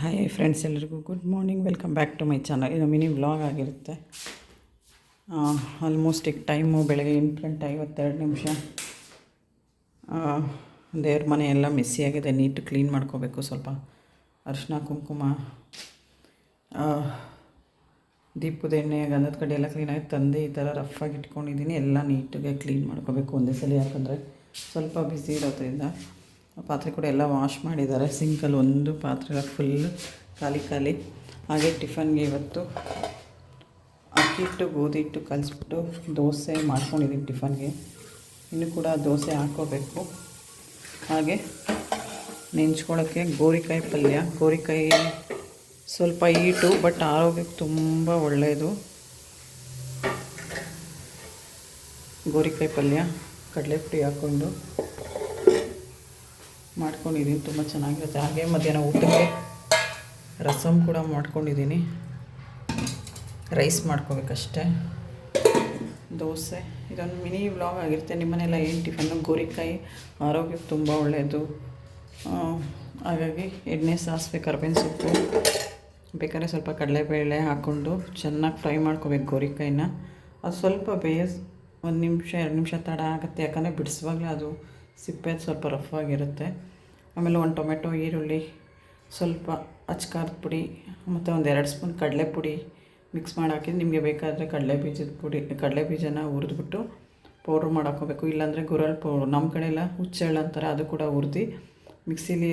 Hi friends ಎಲ್ಲರಿಗೂ good morning welcome back to my channel ಇದು mini vlog ಆಗಿರುತ್ತೆ. Almost ಈಗ ಟೈಮು ಬೆಳಗ್ಗೆ ಎಂಟು ಗಂಟೆ ಐವತ್ತೆರಡು ನಿಮಿಷ ದೇವ್ರ ಮನೆ ಎಲ್ಲ ಆಗಿದೆ. ನೀಟ್ ಕ್ಲೀನ್ ಮಾಡ್ಕೋಬೇಕು ಸ್ವಲ್ಪ. ಅರಿಶಿನ, ಕುಂಕುಮ ದೀಪದ ಎಣ್ಣೆ, ಗಂಧದ ಕಡೆ ಎಲ್ಲ ಕ್ಲೀನಾಗಿ ತಂದೆ ಈ ಥರ ರಫಾಗಿ ಇಟ್ಕೊಂಡಿದ್ದೀನಿ. ಎಲ್ಲ ನೀಟಾಗೆ ಕ್ಲೀನ್ ಮಾಡ್ಕೋಬೇಕು ಒಂದೇ ಸಲ ಯಾಕಂದರೆ ಸ್ವಲ್ಪ ಬಿಸಿ ಇರೋದ್ರಿಂದ. ಪಾತ್ರೆ ಕೂಡ ಎಲ್ಲ ವಾಶ್ ಮಾಡಿದ್ದಾರೆ. ಸಿಂಕಲ್ಲಿ ಒಂದು ಪಾತ್ರೆ ಫುಲ್ ಖಾಲಿ ಖಾಲಿ. ಹಾಗೆ ಟಿಫನ್ಗೆ ಇವತ್ತು ಅಕ್ಕಿ ಹಿಟ್ಟು, ಗೋಧಿ ಹಿಟ್ಟು ಕಲಿಸ್ಬಿಟ್ಟು ದೋಸೆ ಮಾಡ್ಕೊಂಡಿದ್ದೀನಿ ಟಿಫನ್ಗೆ ಇನ್ನು ಕೂಡ ದೋಸೆ ಹಾಕ್ಕೋಬೇಕು. ಹಾಗೆ ನೆಂಚ್ಕೊಳ್ಳೋಕ್ಕೆ ಗೋರಿಕಾಯಿ ಪಲ್ಯ. ಗೋರಿಕಾಯಿ ಸ್ವಲ್ಪ ಈಟು ಬಟ್ ಆರೋಗ್ಯಕ್ಕೆ ತುಂಬ ಒಳ್ಳೆಯದು ಗೋರಿಕಾಯಿ ಪಲ್ಯ ಕಡಲೆ ಪುಡಿ ಹಾಕ್ಕೊಂಡು. ಮಾಡ್ಕೊಂಡಿದ್ದೀನಿ ತುಂಬ ಚೆನ್ನಾಗಿರುತ್ತೆ. ಹಾಗೆ ಮಧ್ಯಾಹ್ನ ಊಟಕ್ಕೆ ರಸಮ್ ಕೂಡ ಮಾಡ್ಕೊಂಡಿದ್ದೀನಿ ರೈಸ್ ಮಾಡ್ಕೋಬೇಕಷ್ಟೇ. ದೋಸೆ, ಇದೊಂದು ಮಿನಿ ವ್ಲಾಗ್ ಆಗಿರುತ್ತೆ. ನಿಮ್ಮನೆಲ್ಲ ಏನು ಟಿಫನ್ನು ಗೋರಿಕಾಯಿ ಆರೋಗ್ಯಕ್ಕೆ ತುಂಬ ಒಳ್ಳೆಯದು ಹಾಗಾಗಿ ಎಣ್ಣೆ, ಸಾಸಿವೆ, ಕರ್ಬೇವಿನ ಸೊಪ್ಪು. ಬೇಕಾದ್ರೆ ಸ್ವಲ್ಪ ಕಡಲೆಬೇಳೆ ಹಾಕ್ಕೊಂಡು ಚೆನ್ನಾಗಿ ಫ್ರೈ ಮಾಡ್ಕೋಬೇಕು ಗೋರಿಕಾಯಿನ. ಅದು ಸ್ವಲ್ಪ ಬೇಯಸ್, ಒಂದು ನಿಮಿಷ, ಎರಡು ನಿಮಿಷ ತಡ ಆಗುತ್ತೆ. ಯಾಕಂದರೆ ಬಿಡಿಸುವಾಗಲೇ ಅದು ಸಿಪ್ಪೆ ಸ್ವಲ್ಪ ರಫ್ ಆಗಿರುತ್ತೆ. ಆಮೇಲೆ ಒಂದು ಟೊಮೆಟೊ, ಈರುಳ್ಳಿ, ಸ್ವಲ್ಪ ಅಚ್ಕಾರದ ಪುಡಿ, ಮತ್ತು ಒಂದು ಎರಡು ಸ್ಪೂನ್ ಕಡಲೆ ಪುಡಿ ಮಿಕ್ಸ್ ಮಾಡಿ ಹಾಕಿದ್ರೆ ನಿಮಗೆ ಬೇಕಾದರೆ ಕಡಲೆ ಬೀಜದ ಪುಡಿ, ಕಡಲೆ ಬೀಜನ ಹುರಿದ್ಬಿಟ್ಟು ಪೌಡ್ರ್ ಮಾಡಿ ಹಾಕ್ಕೋಬೇಕು. ಇಲ್ಲಾಂದರೆ ಗುರಲ್ ಪೌಡ್ರ್ ನಮ್ಮ ಕಡೆ ಎಲ್ಲ ಹುಚ್ಚೆಳ್ಳು ಅಂತಾರೆ, ಅದು ಕೂಡ ಹುರಿದು ಮಿಕ್ಸಿಲಿ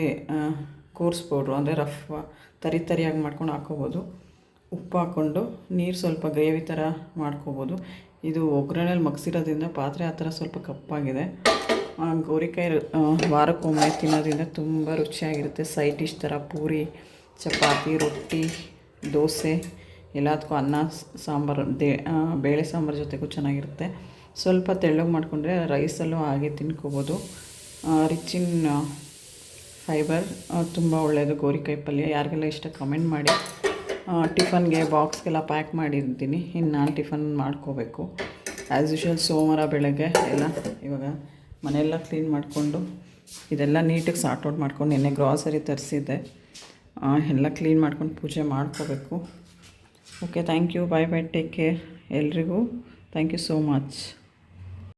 ಕೋರ್ಸ್ ಪೌಡ್ರು ಅಂದರೆ ರಫ್ ತರಿ ತರಿಯಾಗಿ ಮಾಡ್ಕೊಂಡು ಹಾಕೋಬೋದು ಉಪ್ಪು ಹಾಕ್ಕೊಂಡು ನೀರು ಸ್ವಲ್ಪ ಗ್ರೇವಿ ಥರ ಮಾಡ್ಕೋಬೋದು. ಇದು ಒಗ್ಗರಣೆಯಲ್ಲಿ ಮಗ್ಸಿರೋದ್ರಿಂದ ಪಾತ್ರೆ ಆ ಥರ ಸ್ವಲ್ಪ ಕಪ್ಪಾಗಿದೆ. ಗೋರಿಕಾಯಿ ವಾರಕ್ಕೊಮ್ಮೆ ತಿನ್ನೋದ್ರಿಂದ ತುಂಬ ರುಚಿಯಾಗಿರುತ್ತೆ. ಸೈಡ್ ಡಿಶ್ ಥರ ಪೂರಿ, ಚಪಾತಿ, ರೊಟ್ಟಿ, ದೋಸೆ, ಎಲ್ಲದಕ್ಕೂ ಅನ್ನ ಸಾಂಬಾರು, ದೇ ಬೇಳೆ ಸಾಂಬಾರು ಜೊತೆಗೂ ಚೆನ್ನಾಗಿರುತ್ತೆ. ಸ್ವಲ್ಪ ತೆಳ್ಳಗೆ ಮಾಡಿಕೊಂಡ್ರೆ ರೈಸಲ್ಲೂ ಹಾಗೆ ತಿನ್ಕೋಬೋದು. ರಿಚ್ ಫೈಬರ್ ತುಂಬ ಒಳ್ಳೆಯದು ಗೋರಿಕಾಯಿ ಪಲ್ಯ. ಯಾರಿಗೆಲ್ಲ ಇಷ್ಟ ಕಮೆಂಟ್ ಮಾಡಿ. ಟಿಫನ್ಗೆ ಬಾಕ್ಸ್ಗೆಲ್ಲ ಪ್ಯಾಕ್ ಮಾಡಿರ್ತೀನಿ. ಇನ್ನು ನಾನು ಟಿಫನ್ ಮಾಡ್ಕೋಬೇಕು. ಆ್ಯಸ್ ಯೂಶ್ವಲ್ ಸೋಮವಾರ ಬೆಳಗ್ಗೆ ಎಲ್ಲ ಇವಾಗ ಮನೆಯೆಲ್ಲ ಕ್ಲೀನ್ ಮಾಡಿಕೊಂಡು ಇದೆಲ್ಲ ನೀಟಾಗಿ ಸಾರ್ಟ್ ಔಟ್ ಮಾಡ್ಕೊಂಡು ನಿನ್ನೆ ಗ್ರಾಸರಿ ತರಿಸಿದ್ದೆ. ಎಲ್ಲ ಕ್ಲೀನ್ ಮಾಡ್ಕೊಂಡು ಪೂಜೆ ಮಾಡ್ಕೋಬೇಕು. Okay thank you bye bye take care ಎಲ್ರಿಗೂ ಥ್ಯಾಂಕ್ ಯು ಸೋ ಮಚ್